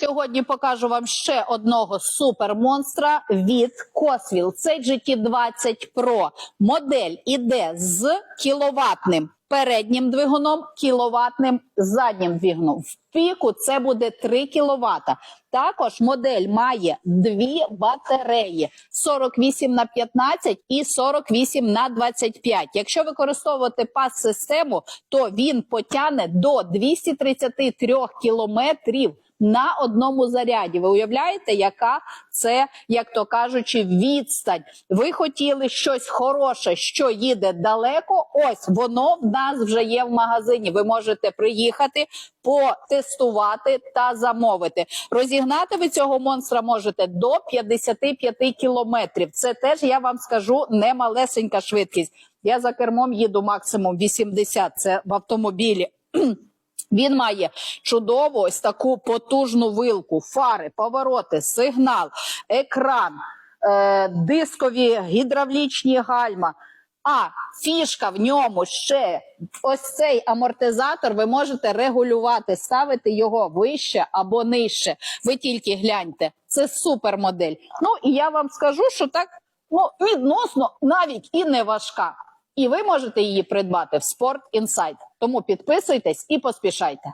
Сьогодні покажу вам ще одного супермонстра від Coswell. Це GT20 Pro. Модель іде з кіловатним переднім двигуном, кіловатним заднім двигуном. В піку це буде 3 кВт. Також модель має дві батареї 48 на 15 і 48 на 25. Якщо використовувати пас-систему, то він потягне до 233 кілометрів на одному заряді. Ви уявляєте, яка це, як то кажучи, відстань? Ви хотіли щось хороше, що їде далеко. Ось воно в нас вже є в магазині. Ви можете приїхати, потестувати та замовити. Розігнати ви цього монстра можете до 55 кілометрів. Це теж я вам скажу не малесенька швидкість. Я за кермом їду максимум 80. Це в автомобілі. Він має чудову ось таку потужну вилку, фари, повороти, сигнал, екран, е, дискові гідравлічні гальма. А фішка в ньому ще ось цей амортизатор. Ви можете регулювати, ставити його вище або нижче. Ви тільки гляньте, це супермодель. Ну і я вам скажу, що так ну відносно навіть і не важка. І ви можете її придбати в Sport Insight. Тому підписуйтесь і поспішайте.